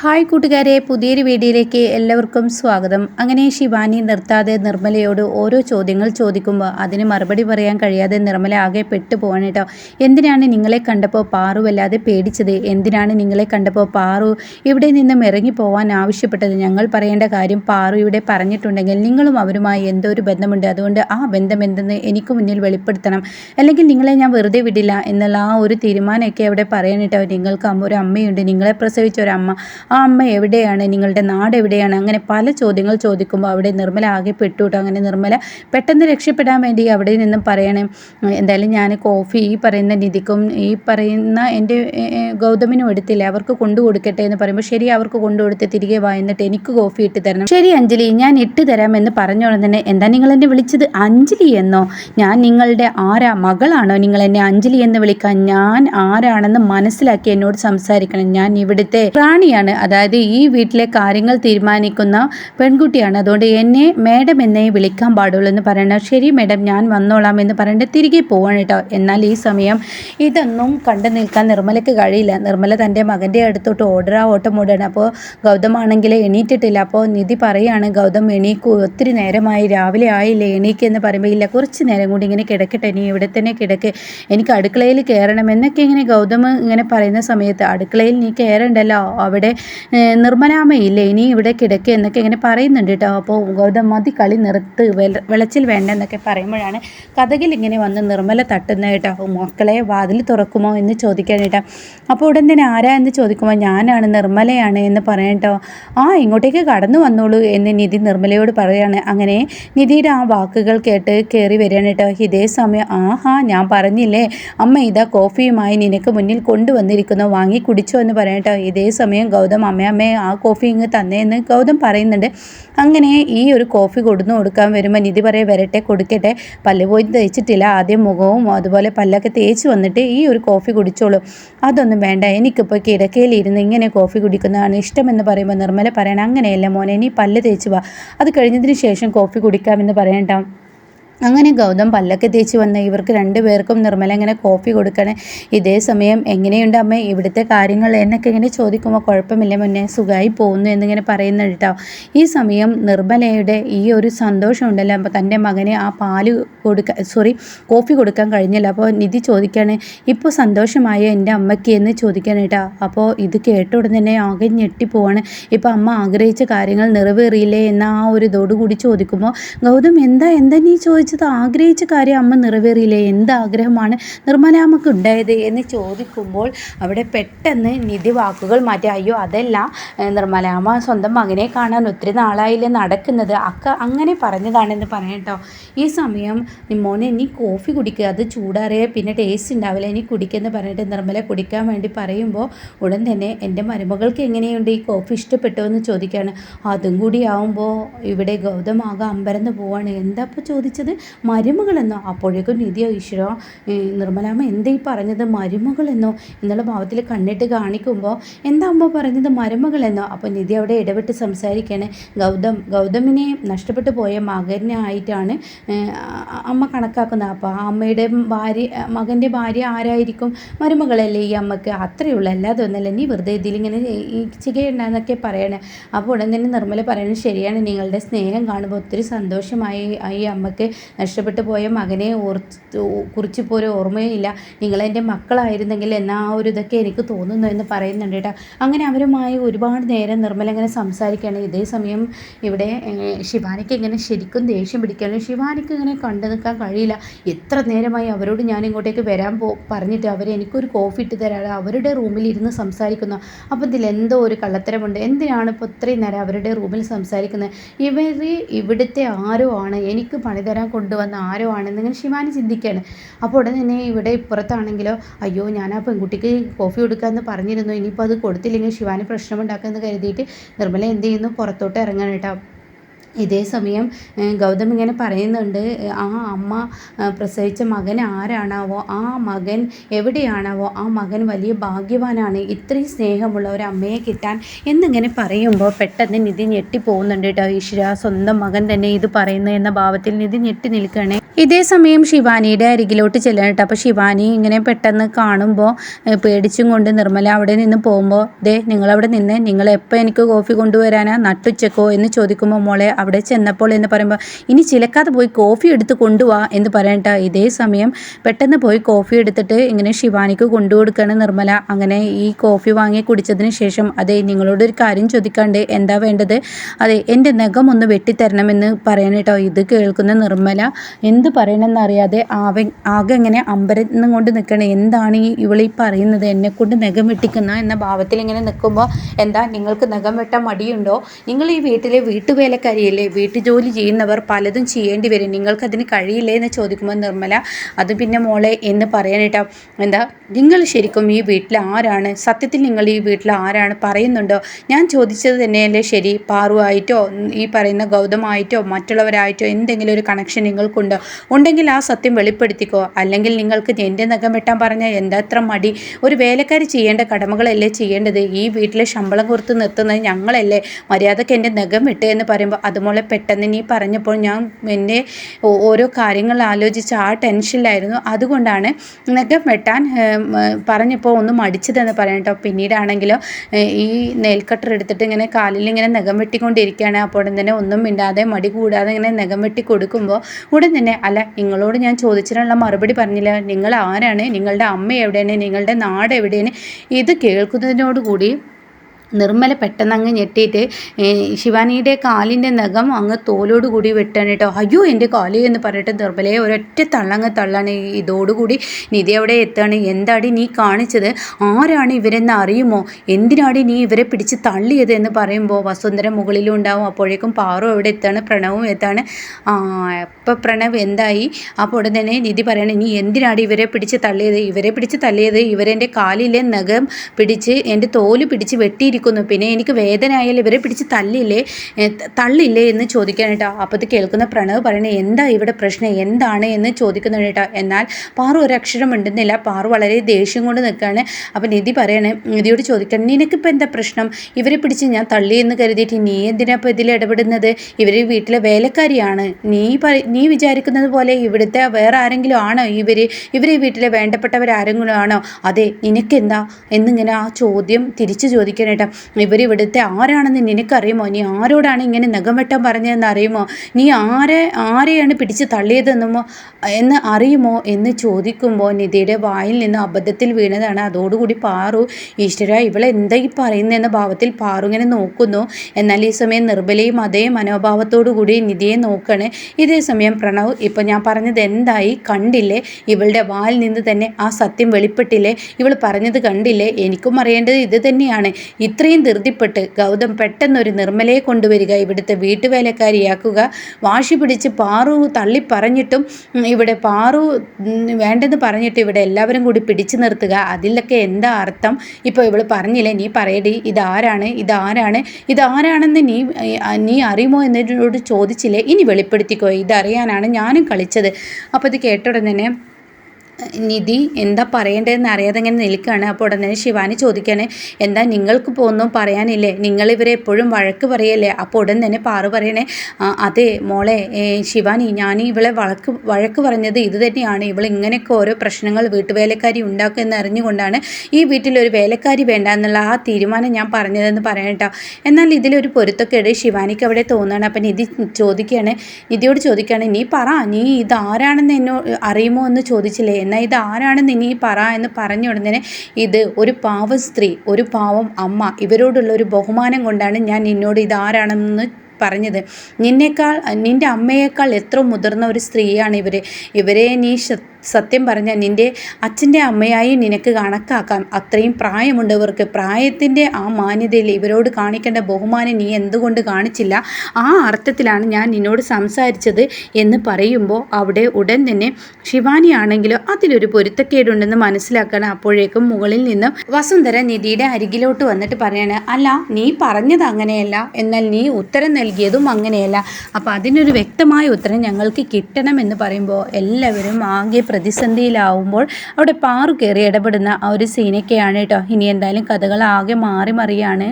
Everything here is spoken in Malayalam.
ഹായ് കൂട്ടുകാരെ പുതിയൊരു വീഡിയോയിലേക്ക് എല്ലാവർക്കും സ്വാഗതം. അങ്ങനെ ശിവാനി നിർത്താതെ നിർമ്മലയോട് ഓരോ ചോദ്യങ്ങൾ ചോദിക്കുമ്പോൾ അതിന് മറുപടി പറയാൻ കഴിയാതെ നിർമ്മല ആകെ പെട്ടുപോകണം കേട്ടോ. എന്തിനാണ് നിങ്ങളെ കണ്ടപ്പോൾ പാറു വല്ലാതെ പേടിച്ചത്? എന്തിനാണ് നിങ്ങളെ കണ്ടപ്പോൾ പാറു ഇവിടെ നിന്നും ഇറങ്ങി പോകാൻ ആവശ്യപ്പെട്ടത്? ഞങ്ങൾ പറയേണ്ട കാര്യം പാറു ഇവിടെ പറഞ്ഞിട്ടുണ്ടെങ്കിൽ നിങ്ങളും അവരുമായി എന്തോ ഒരു ബന്ധമുണ്ട്. അതുകൊണ്ട് ആ ബന്ധം എന്തെന്ന് എനിക്ക് മുന്നിൽ വെളിപ്പെടുത്തണം. അല്ലെങ്കിൽ നിങ്ങളെ ഞാൻ വെറുതെ വിടില്ല എന്നുള്ള ആ ഒരു തീരുമാനമൊക്കെ അവിടെ പറയാൻ കേട്ടോ. നിങ്ങൾക്ക് അമ്മ ഒരു അമ്മയുണ്ട്. നിങ്ങളെ പ്രസവിച്ച ഒരു അമ്മ. ആ അമ്മ എവിടെയാണ്? നിങ്ങളുടെ നാട് എവിടെയാണ്? അങ്ങനെ പല ചോദ്യങ്ങൾ ചോദിക്കുമ്പോൾ അവിടെ നിർമ്മല ആകെ പെട്ടു കേട്ടോ അങ്ങനെ നിർമ്മല പെട്ടെന്ന് രക്ഷപ്പെടാൻ വേണ്ടി അവിടെ നിന്നും പറയണേ എന്തായാലും ഞാൻ കോഫി ഈ പറയുന്ന നിധിക്കും ഈ പറയുന്ന എന്റെ ഗൗതമിനും എടുത്തില്ല? അവർക്ക് കൊണ്ടു കൊടുക്കട്ടെ എന്ന് പറയുമ്പോൾ ശരി അവർക്ക് കൊണ്ടു കൊടുത്ത് തിരികെ വാ എന്നിട്ട് എനിക്ക് കോഫി ഇട്ട് തരണം. ശരി അഞ്ജലി ഞാൻ ഇട്ട് തരാം എന്ന് പറഞ്ഞോളം തന്നെ എന്താ നിങ്ങൾ എന്നെ വിളിച്ചത്? അഞ്ജലി എന്നോ? ഞാൻ നിങ്ങളുടെ ആരാ? മകളാണോ നിങ്ങൾ എന്നെ അഞ്ജലി എന്ന് വിളിക്കാൻ? ഞാൻ ആരാണെന്ന് മനസ്സിലാക്കി എന്നോട് സംസാരിക്കണം. ഞാൻ ഇവിടുത്തെ റാണിയാണ് അതായത് ഈ വീട്ടിലെ കാര്യങ്ങൾ തീരുമാനിക്കുന്ന പെൺകുട്ടിയാണ്. അതുകൊണ്ട് എന്നെ മേഡം എന്നെ വിളിക്കാൻ പാടുള്ളൂ എന്ന് പറയണം ശരി മേഡം ഞാൻ വന്നോളാം എന്ന് പറഞ്ഞിട്ട് തിരികെ പോവാണ് കേട്ടോ. എന്നാൽ ഈ സമയം ഇതൊന്നും കണ്ടു നിൽക്കാൻ നിർമ്മലയ്ക്ക് കഴിയില്ല. നിർമ്മല തന്റെ മകന്റെ അടുത്തോട്ട് ആ ഓട്ടം ഓടുകയാണ് അപ്പോൾ ഗൗതമാണെങ്കിൽ എണീറ്റിട്ടില്ല. അപ്പോൾ നിധി പറയുകയാണ് ഗൗതം എണീക്കൂ ഒത്തിരി നേരമായി രാവിലെ ആയില്ലേ എണീക്കെന്ന് പറയുമ്പോൾ ഇല്ല കുറച്ച് നേരം കൂടി ഇങ്ങനെ കിടക്കട്ടെ നീ ഇവിടെ തന്നെ കിടക്ക്. എനിക്ക് അടുക്കളയിൽ കയറണം എന്നൊക്കെ ഇങ്ങനെ ഗൗതം ഇങ്ങനെ പറയുന്ന സമയത്ത് അടുക്കളയിൽ നീ കയറണ്ടല്ലോ അവിടെ നിർമ്മലാമയില്ലേ ഇനി ഇവിടെ കിടക്കുക എന്നൊക്കെ ഇങ്ങനെ പറയുന്നുണ്ട് കേട്ടോ. അപ്പോൾ ഗൗതം മതി കളി നിർത്ത് വെളച്ചിൽ വേണ്ട എന്നൊക്കെ പറയുമ്പോഴാണ് കഥകിൽ ഇങ്ങനെ വന്ന് നിർമ്മല തട്ടുന്ന കേട്ടോ. മക്കളെ വാതിൽ തുറക്കുമോ എന്ന് ചോദിക്കാൻ കേട്ടോ. അപ്പോൾ ഉടൻ തന്നെ ആരാ എന്ന് ചോദിക്കുമ്പോൾ ഞാനാണ് നിർമ്മലയാണ് എന്ന് പറയട്ടോ ആ ഇങ്ങോട്ടേക്ക് കടന്നു വന്നോളൂ എന്ന് നിധി നിർമ്മലയോട് പറയാണ് അങ്ങനെ നിധിയുടെ ആ വാക്കുകൾ കേട്ട് കയറി വരികയാണ് കേട്ടോ. ഇതേ സമയം ആഹാ ഞാൻ പറഞ്ഞില്ലേ അമ്മ ഇതാ കോഫിയുമായി നിനക്ക് മുന്നിൽ കൊണ്ടുവന്നിരിക്കുന്നു വാങ്ങി കുടിച്ചോ എന്ന് പറയട്ടോ ഇതേ സമയം ഗൗതം അമ്മയമ്മേ ആ കോഫി ഇങ്ങ് തന്നേന്ന് ഗൗതം പറയുന്നുണ്ട്. അങ്ങനെ ഈ ഒരു കോഫി കൊടുന്നു കൊടുക്കാൻ വരുമ്പോൾ നിധി പറയെ വരട്ടെ കൊടുക്കട്ടെ. പല്ല് പോയി തേച്ചിട്ടില്ല. ആദ്യം മുഖവും അതുപോലെ പല്ലൊക്കെ തേച്ച് വന്നിട്ട് ഈ ഒരു കോഫി കുടിച്ചോളൂ. അതൊന്നും വേണ്ട. എനിക്കിപ്പോൾ കിടക്കയിലിരുന്ന് ഇങ്ങനെ കോഫി കുടിക്കുന്നതാണ് ഇഷ്ടമെന്ന് പറയുമ്പോൾ നിർമ്മല പറയണം അങ്ങനെയല്ല മോനെ നീ പല്ല് തേച്ച് വാ. അത് കഴിഞ്ഞതിന് ശേഷം കോഫി കുടിക്കാമെന്ന് പറയണ്ട? അങ്ങനെ ഗൗതം പല്ലൊക്കെ തേച്ച് വന്ന ഇവർക്ക് രണ്ടുപേർക്കും നിർമ്മല ഇങ്ങനെ കോഫി കൊടുക്കണേ. ഇതേ സമയം എങ്ങനെയുണ്ട് അമ്മേ? ഇവിടുത്തെ കാര്യങ്ങൾ എന്നൊക്കെ ഇങ്ങനെ ചോദിക്കുമ്പോൾ കുഴപ്പമില്ല മുന്നേ സുഖമായി പോകുന്നു എന്നിങ്ങനെ പറയുന്നുണ്ട് കേട്ടോ. ഈ സമയം നിർമ്മലയുടെ ഈ ഒരു സന്തോഷം ഉണ്ടല്ലോ. അപ്പോൾ തന്റെ മകനെ ആ പാൽ കൊടുക്കാൻ സോറി കോഫി കൊടുക്കാൻ കഴിഞ്ഞില്ല. അപ്പോൾ നിധി ചോദിക്കുകയാണ് ഇപ്പോൾ സന്തോഷമായ എന്റെ അമ്മയ്ക്ക്? എന്ന് ചോദിക്കാൻ കേട്ടോ. അപ്പോൾ ഇത് കേട്ട ഉടൻ തന്നെ ആകെ ഞെട്ടിപ്പോവാണ്. ഇപ്പോൾ അമ്മ ആഗ്രഹിച്ച കാര്യങ്ങൾ നിറവേറിയില്ലേ എന്ന ആ ഒരു ഇതോടുകൂടി ചോദിക്കുമ്പോൾ ഗൗതം എന്താ എന്താ നീ ചോദിച്ചു? ചോദിച്ചത് ആഗ്രഹിച്ച കാര്യം അമ്മ നിറവേറിയില്ലേ? എന്ത് ആഗ്രഹമാണ് നിർമ്മലാമ്മക്ക് ഉണ്ടായത്? എന്ന് ചോദിക്കുമ്പോൾ അവിടെ പെട്ടെന്ന് നിധി വാക്കുകൾ മാറ്റി. അയ്യോ അതല്ല നിർമ്മലാമ്മ സ്വന്തം മകനെ കാണാൻ ഒത്തിരി നാളായില്ലേ നടക്കുന്നത്. അക്ക അങ്ങനെ പറഞ്ഞതാണെന്ന് പറയട്ടോ ഈ സമയം മോനെ നീ കോഫി കുടിക്കുക അത് ചൂടാറിയ പിന്നെ ടേസ്റ്റ് ഉണ്ടാവില്ല. ഇനി കുടിക്കുമെന്ന് പറഞ്ഞിട്ട് നിർമ്മല കുടിക്കാൻ വേണ്ടി പറയുമ്പോൾ ഉടൻ തന്നെ എന്റെ മരുമകൾക്ക് എങ്ങനെയുണ്ട്? ഈ കോഫി ഇഷ്ടപ്പെട്ടോ എന്ന് ചോദിക്കുകയാണ് അതും കൂടി ആവുമ്പോൾ ഇവിടെ ഗൗതമാകെ അമ്പരന്ന് പോവാണ്. എന്താ ഇപ്പോൾ ചോദിച്ചത്? മരുമകളെന്നോ? അപ്പോഴേക്കും നിധിയോ ഈശ്വര നിർമ്മലാമ്മ എന്തേ പറഞ്ഞത്? മരുമകളെന്നോ? എന്നുള്ള ഭാവത്തിൽ കണ്ണിട്ട് കാണിക്കുമ്പോൾ എന്താ അമ്മ പറഞ്ഞത്? മരുമകളെന്നോ? അപ്പോൾ നിധി അവിടെ ഇടപെട്ട് സംസാരിക്കുകയാണ് ഗൗതം ഗൗതമിനെ നഷ്ടപ്പെട്ടു പോയ മകനെ ആയിട്ടാണ് അമ്മ കണക്കാക്കുന്നത്. അപ്പോൾ ആ അമ്മയുടെ ഭാര്യ മകന്റെ ഭാര്യ ആരായിരിക്കും? മരുമകളല്ലേ ഈ അമ്മയ്ക്ക്? അത്രയുള്ള. അല്ലാതെ ഒന്നല്ല നീ വെറുതെ ഇതിലിങ്ങനെ ചികയുണ്ടെന്നൊക്കെ പറയണേ. അപ്പോൾ ഉടൻ തന്നെ നിർമ്മല പറയണത് ശരിയാണ്. നിങ്ങളുടെ സ്നേഹം കാണുമ്പോൾ ഒത്തിരി സന്തോഷമായി ഈ അമ്മയ്ക്ക് നഷ്ടപ്പെട്ടു പോയ മകനെ ഓർത്ത് കുറിച്ചിപ്പോൾ ഒരു ഓർമ്മയില്ല നിങ്ങളെന്റെ മക്കളായിരുന്നെങ്കിൽ എന്നാ ആ ഒരു ഇതൊക്കെ എനിക്ക് തോന്നുന്നു എന്ന് പറയുന്നുണ്ട് കേട്ടോ. അങ്ങനെ അവരുമായി ഒരുപാട് നേരം നിർമ്മല ഇങ്ങനെ സംസാരിക്കുകയാണ്. ഇതേ സമയം ഇവിടെ ശിവാനിക്ക് ഇങ്ങനെ ശരിക്കും ദേഷ്യം പിടിക്കുകയാണ്. ശിവാനിക്ക് ഇങ്ങനെ കണ്ടു നിൽക്കാൻ കഴിയില്ല. എത്ര നേരമായി അവരോട് ഞാൻ ഇങ്ങോട്ടേക്ക് വരാൻ പോ പറഞ്ഞിട്ട് അവർ എനിക്കൊരു കോഫി ഇട്ട് തരാതെ അവരുടെ റൂമിൽ ഇരുന്ന് സംസാരിക്കുന്നു. അപ്പോൾ ഇതിൽ എന്തോ ഒരു കള്ളത്തരമുണ്ട്. എന്തിനാണ് ഇപ്പോൾ ഇത്രയും നേരം അവരുടെ റൂമിൽ സംസാരിക്കുന്നത്? ഇവർ ഇവിടുത്തെ ആരോ ആണ്. എനിക്ക് പണി തരാൻ കൊണ്ടുവന്ന ആരോ ആണെന്ന് ഇങ്ങനെ ശിവാനി ചിന്തിക്കുകയാണ് അപ്പോൾ ഉടനെ തന്നെ ഇവിടെ ഇപ്പുറത്താണെങ്കിലോ അയ്യോ ഞാൻ ആ പെൺകുട്ടിക്ക് കോഫി കൊടുക്കാമെന്ന് പറഞ്ഞിരുന്നു. ഇനിയിപ്പോൾ അത് കൊടുത്തില്ലെങ്കിൽ ശിവാനി പ്രശ്നമുണ്ടാക്കുമെന്ന് കരുതിയിട്ട് നിർമ്മല എന്ത് ചെയ്യുന്നു? പുറത്തോട്ട് ഇറങ്ങാൻ കേട്ടോ. ഇതേ സമയം ഗൗതം ഇങ്ങനെ പറയുന്നുണ്ട് ആ അമ്മ പ്രസവിച്ച മകൻ ആരാണാവോ ആ മകൻ എവിടെയാണാവോ ആ മകൻ വലിയ ഭാഗ്യവാനാണ് ഇത്രയും സ്നേഹമുള്ള ഒരു അമ്മയെ കിട്ടാൻ എന്നിങ്ങനെ പറയുമ്പോൾ പെട്ടെന്ന് നിധി ഞെട്ടി പോകുന്നുണ്ട് കേട്ടോ ഈശ്വര സ്വന്തം മകൻ തന്നെ ഇത് പറയുന്നു എന്ന ഭാവത്തിൽ നിധി ഞെട്ടി നിൽക്കുകയാണ്. ഇതേ സമയം ശിവാനിയുടെ അരികിലോട്ട് ചെല്ലണം കേട്ടോ അപ്പോൾ ശിവാനി ഇങ്ങനെ പെട്ടെന്ന് കാണുമ്പോൾ പേടിച്ചും കൊണ്ട് നിർമ്മല അവിടെ നിന്ന് പോകുമ്പോൾ ദേ നിങ്ങളവിടെ നിന്ന് നിങ്ങൾ എപ്പോൾ എനിക്ക് കോഫി കൊണ്ടുവരാനാ? നട്ടുച്ചക്കോ? എന്ന് ചോദിക്കുമ്പോൾ മോളെ അവിടെ ചെന്നപ്പോൾ എന്ന് പറയുമ്പോൾ ഇനി ചിലക്കാതെ പോയി കോഫി എടുത്ത് കൊണ്ടുപോവാ എന്ന് പറയണ്ട. ഇതേ സമയം പെട്ടെന്ന് പോയി കോഫി എടുത്തിട്ട് ഇങ്ങനെ ശിവാനിക്ക് കൊണ്ടുകൊടുക്കുകയാണ് നിർമ്മല. അങ്ങനെ ഈ കോഫി വാങ്ങി കുടിച്ചതിന് ശേഷം അതെ നിങ്ങളോടൊരു കാര്യം ചോദിക്കാണ്ട് എന്താ വേണ്ടത്? അതെ എന്റെ നഖം ഒന്ന് വെട്ടിത്തരണമെന്ന് പറയാൻ കേട്ടോ ഇത് കേൾക്കുന്ന നിർമ്മല എന്ത് പറയണമെന്നറിയാതെ ആവെ ആകെ ഇങ്ങനെ അമ്പരന്നും കൊണ്ട് നിൽക്കണേ എന്താണ് ഈ ഇവളീ പറയുന്നത്? എന്നെ കൊണ്ട് നഖം വെട്ടിക്കുന്ന എന്ന ഭാവത്തിൽ ഇങ്ങനെ നിൽക്കുമ്പോൾ എന്താ നിങ്ങൾക്ക് നഖം വെട്ടാൻ മടിയുണ്ടോ? നിങ്ങൾ ഈ വീട്ടിലെ വീട്ടുവേലക്കാരിയല്ലേ? വീട്ടുജോലി ചെയ്യുന്നവർ പലതും ചെയ്യേണ്ടി വരും. നിങ്ങൾക്കതിന് കഴിയില്ലേ എന്ന് ചോദിക്കുമ്പോൾ നിർമ്മല അത് പിന്നെ മോളെ എന്ന് പറയാനേട്ടാ എന്താ? നിങ്ങൾ ശരിക്കും ഈ വീട്ടിൽ ആരാണ്? സത്യത്തിൽ നിങ്ങൾ ഈ വീട്ടിൽ ആരാണ്? പറയുന്നുണ്ടോ? ഞാൻ ചോദിച്ചത് തന്നെയല്ലേ ശരി. പാറുവായിട്ടോ ഈ പറയുന്ന ഗൗതമായിട്ടോ മറ്റുള്ളവരായിട്ടോ എന്തെങ്കിലും ഒരു കണക്ഷൻ നിങ്ങൾക്കുണ്ടോ? ഉണ്ടെങ്കിൽ ആ സത്യം വെളിപ്പെടുത്തിക്കോ. അല്ലെങ്കിൽ നിങ്ങൾക്ക് എന്റെ നഖം വെട്ടാൻ പറഞ്ഞാൽ എന്താ മടി? ഒരു വേലക്കാരി ചെയ്യേണ്ട കടമകളല്ലേ ചെയ്യേണ്ടത്? ഈ വീട്ടിലെ ശമ്പളം കൊടുത്ത് നിർത്തുന്നത് ഞങ്ങളല്ലേ? മര്യാദയ്ക്ക് എന്റെ നഖം വെട്ട് എന്ന് പറയുമ്പോൾ അതുപോലെ പെട്ടെന്ന് നീ പറഞ്ഞപ്പോൾ ഞാൻ എന്റെ ഓരോ കാര്യങ്ങൾ ആലോചിച്ച് ആ ടെൻഷനിലായിരുന്നു. അതുകൊണ്ടാണ് നഖം വെട്ടാൻ പറഞ്ഞപ്പോൾ ഒന്ന് മടിച്ചതെന്ന് പറയാം കേട്ടോ. പിന്നീടാണെങ്കിലോ ഈ നെയിൽ കട്ടർ എടുത്തിട്ട് ഇങ്ങനെ കാലിൽ ഇങ്ങനെ നഖം വെട്ടിക്കൊണ്ടിരിക്കുകയാണ്. അപ്പോൾ തന്നെ ഒന്നും മിണ്ടാതെ മടി കൂടാതെ ഇങ്ങനെ നഖം വെട്ടി കൊടുക്കുമ്പോൾ ഉടൻ തന്നെ അല്ല നിങ്ങളോട് ഞാൻ ചോദിച്ചിട്ടുള്ള മറുപടി പറഞ്ഞില്ല. നിങ്ങൾ ആരാണ്? നിങ്ങളുടെ അമ്മ എവിടെയാണ്? നിങ്ങളുടെ നാട് എവിടെയാണ്? ഇത് കേൾക്കുന്നതിനോടുകൂടി നിർമ്മല പെട്ടെന്ന് അങ്ങ് ഞെട്ടിയിട്ട് ശിവാനിയുടെ കാലിന്റെ നഖം അങ്ങ് തോലോട് കൂടി വെട്ടാണ് കേട്ടോ. അയ്യോ എന്റെ കാൽ എന്ന് പറഞ്ഞിട്ട് നിർമ്മലയെ ഒരൊറ്റ തള്ളങ്ങ് തള്ളാണ്. ഇതോടുകൂടി നിധി അവിടെ എത്താണ്? എന്താടി നീ കാണിച്ചത്? ആരാണ് ഇവരെന്ന് അറിയുമോ? എന്തിനാടി നീ ഇവരെ പിടിച്ച് തള്ളിയത് എന്ന് പറയുമ്പോൾ വസുന്ധര മുകളിലും ഉണ്ടാവും. അപ്പോഴേക്കും പാറു അവിടെ എത്താണ്? പ്രണവും എത്താണ്? അപ്പം പ്രണവ് എന്തായി? അപ്പോൾ ഉടൻ തന്നെ നിധി പറയണേ നീ എന്തിനാടി ഇവരെ പിടിച്ച് തള്ളിയത്? ഇവരെ പിടിച്ച് തള്ളിയത് ഇവരെന്റെ കാലിലെ നഖം പിടിച്ച് എന്റെ തോൽ പിടിച്ച് വെട്ടിയിരിക്കുന്നു പിന്നെ എനിക്ക് വേദന ആയാലും ഇവരെ പിടിച്ച് തല്ലില്ലേ? തള്ളില്ലേ എന്ന് ചോദിക്കാനേട്ടാ അപ്പോൾ ഇത് കേൾക്കുന്ന പ്രണവ് പറയണേ എന്താ ഇവിടെ പ്രശ്നം? എന്താണ്? എന്ന് ചോദിക്കുന്നുണ്ടേട്ടാ എന്നാൽ പാറു ഒരക്ഷരം ഉണ്ടെന്നില്ല പാറു വളരെ ദേഷ്യം കൊണ്ട് നിൽക്കുകയാണ്. അപ്പോൾ നിധി പറയണേ നിധിയോട് ചോദിക്കണം നിനക്കിപ്പോൾ എന്താ പ്രശ്നം? ഇവരെ പിടിച്ച് ഞാൻ തള്ളി എന്ന് കരുതിയിട്ട് നീ എന്തിനാ ഇപ്പോൾ ഇതിൽ ഇടപെടുന്നത്? ഇവർ വീട്ടിലെ വേലക്കാരിയാണ്. നീ നീ വിചാരിക്കുന്നത് പോലെ ഇവിടുത്തെ വേറെ ആരെങ്കിലും ആണോ ഇവർ ഈ വീട്ടിലെ വേണ്ടപ്പെട്ടവരാരെങ്കിലും ആണോ? അതെ നിനക്കെന്താ? എന്നിങ്ങനെ ആ ചോദ്യം തിരിച്ചു ചോദിക്കാനേട്ടാ ഇവർ ഇവിടുത്തെ ആരാണെന്ന് നിനക്കറിയുമോ? നീ ആരോടാണ് ഇങ്ങനെ നഖം വെട്ടാൻ പറഞ്ഞതെന്ന് അറിയുമോ? നീ ആരെ ആരെയാണ് പിടിച്ച് തള്ളിയതെന്നുമോ എന്ന് അറിയുമോ എന്ന് ചോദിക്കുമ്പോൾ നിധിയുടെ വായിൽ നിന്ന് അബദ്ധത്തിൽ വീണതാണ്. അതോടുകൂടി പാറു ഈശ്വര ഇവളെ എന്തായി പറയുന്നതെന്ന ഭാവത്തിൽ പാറു ഇങ്ങനെ നോക്കുന്നു. എന്നാൽ ഈ സമയം നിർബലയും അതേ മനോഭാവത്തോടു കൂടി നിധിയെ നോക്കണ്. ഇതേ സമയം പ്രണവ് ഇപ്പം ഞാൻ പറഞ്ഞത് എന്തായി? കണ്ടില്ലേ? ഇവളുടെ വായിൽ നിന്ന് തന്നെ ആ സത്യം വെളിപ്പെട്ടില്ലേ? ഇവൾ പറഞ്ഞത് കണ്ടില്ലേ? എനിക്കും അറിയേണ്ടത് ഇത് തന്നെയാണ്. ഇത്രയും ധൃതിപ്പെട്ട് ഗൗതം പെട്ടെന്നൊരു നിർമ്മലയെ കൊണ്ടുവരിക ഇവിടുത്തെ വീട്ടുവേലക്കാരിയാക്കുക വാശി പിടിച്ച് പാറു തള്ളിപ്പറഞ്ഞിട്ടും ഇവിടെ പാറു വേണ്ടെന്ന് പറഞ്ഞിട്ട് ഇവിടെ എല്ലാവരും കൂടി പിടിച്ചു നിർത്തുക. അതിലൊക്കെ എന്താ അർത്ഥം? ഇപ്പോൾ ഇവൾ പറഞ്ഞില്ലേ നീ പറയടി ഇതാരാണ് ഇതാരാണ് ഇതാരാണെന്ന് നീ നീ അറിയുമോ എന്നതിനോട് ചോദിച്ചില്ലേ? ഇനി വെളിപ്പെടുത്തിക്കോ ഇതറിയാനാണ് ഞാനും കളിച്ചത്. അപ്പോൾ ഇത് കേട്ടോടെ തന്നെ നിധി എന്താ പറയേണ്ടതെന്ന് അറിയാതെ ഇങ്ങനെ നിൽക്കുകയാണ്. അപ്പോൾ ഉടനെ ശിവാനി ചോദിക്കുകയാണ് എന്താ നിങ്ങൾക്ക് ഒന്നും പറയാനില്ലേ? നിങ്ങൾ ഇവരെ എപ്പോഴും വഴക്ക് പറയല്ലേ? അപ്പോൾ ഉടൻ തന്നെ പാറു പറയണേ "ആ, അതെ മോളെ ശിവാനി ഞാൻ ഇവളെ വഴക്ക് വഴക്ക് പറഞ്ഞത് ഇത് തന്നെയാണ്. ഇവൾ ഇങ്ങനെയൊക്കെ ഓരോ പ്രശ്നങ്ങൾ വീട്ടുവേലക്കാരി ഉണ്ടാക്കും എന്ന് അറിഞ്ഞുകൊണ്ടാണ് ഈ വീട്ടിലൊരു വേലക്കാരി വേണ്ട എന്നുള്ള ആ തീരുമാനം ഞാൻ പറഞ്ഞതെന്ന് പറയട്ടോ എന്നാൽ ഇതിലൊരു പൊരുത്തക്കേട് ശിവാനിക്ക് അവിടെ തോന്നുകയാണ്. അപ്പം നിധി ചോദിക്കുകയാണ് നിധിയോട് ചോദിക്കുകയാണ് നീ പറ നീ ഇതാരാണെന്ന് എന്നോ അറിയുമോ എന്ന് ചോദിച്ചില്ലേ? എന്നാൽ ഇത് ആരാണെന്ന് നീ പറ എന്ന് പറഞ്ഞ ഉടനെ ഇത് ഒരു പാവം സ്ത്രീ ഒരു പാവം അമ്മ ഇവരോടുള്ള ഒരു ബഹുമാനം കൊണ്ടാണ് ഞാൻ നിന്നോട് ഇത് ഇതാരാണെന്ന് പറഞ്ഞത്. നിന്നേക്കാൾ നിന്റെ അമ്മയേക്കാൾ എത്ര മുതിർന്ന ഒരു സ്ത്രീയാണ് ഇവർ ഇവരെ നീ സത്യം പറഞ്ഞാൽ നിന്റെ അച്ഛന്റെ അമ്മയായി നിനക്ക് കണക്കാക്കാം. അത്രയും പ്രായമുണ്ടവർക്ക് പ്രായത്തിന്റെ ആ മാന്യതയിൽ ഇവരോട് കാണിക്കേണ്ട ബഹുമാനം നീ എന്തുകൊണ്ട് കാണിച്ചില്ല? ആ അർത്ഥത്തിലാണ് ഞാൻ നിന്നോട് സംസാരിച്ചത് എന്ന് പറയുമ്പോൾ അവിടെ ഉടൻ തന്നെ ശിവാനി ആണെങ്കിലും അതിലൊരു പൊരുത്തക്കേടുണ്ടെന്ന് മനസ്സിലാക്കണം അപ്പോഴേക്കും മുകളിൽ നിന്നും വസുന്ധര നിധിയുടെ അരികിലോട്ട് വന്നിട്ട് പറയാണ് അല്ല നീ പറഞ്ഞത് അങ്ങനെയല്ല. എന്നാൽ നീ ഉത്തരം നൽകിയതും അങ്ങനെയല്ല. അപ്പോൾ അതിനൊരു വ്യക്തമായ ഉത്തരം ഞങ്ങൾക്ക് കിട്ടണമെന്ന് പറയുമ്പോൾ എല്ലാവരും ആകെ പ്രതിസന്ധിയിലാവുമ്പോൾ അവിടെ പാറു കയറി ഇടപെടുന്ന ആ ഒരു സീനൊക്കെയാണ് കേട്ടോ. ഇനി എന്തായാലും കഥകൾ ആകെ മാറി മറിയാണ്.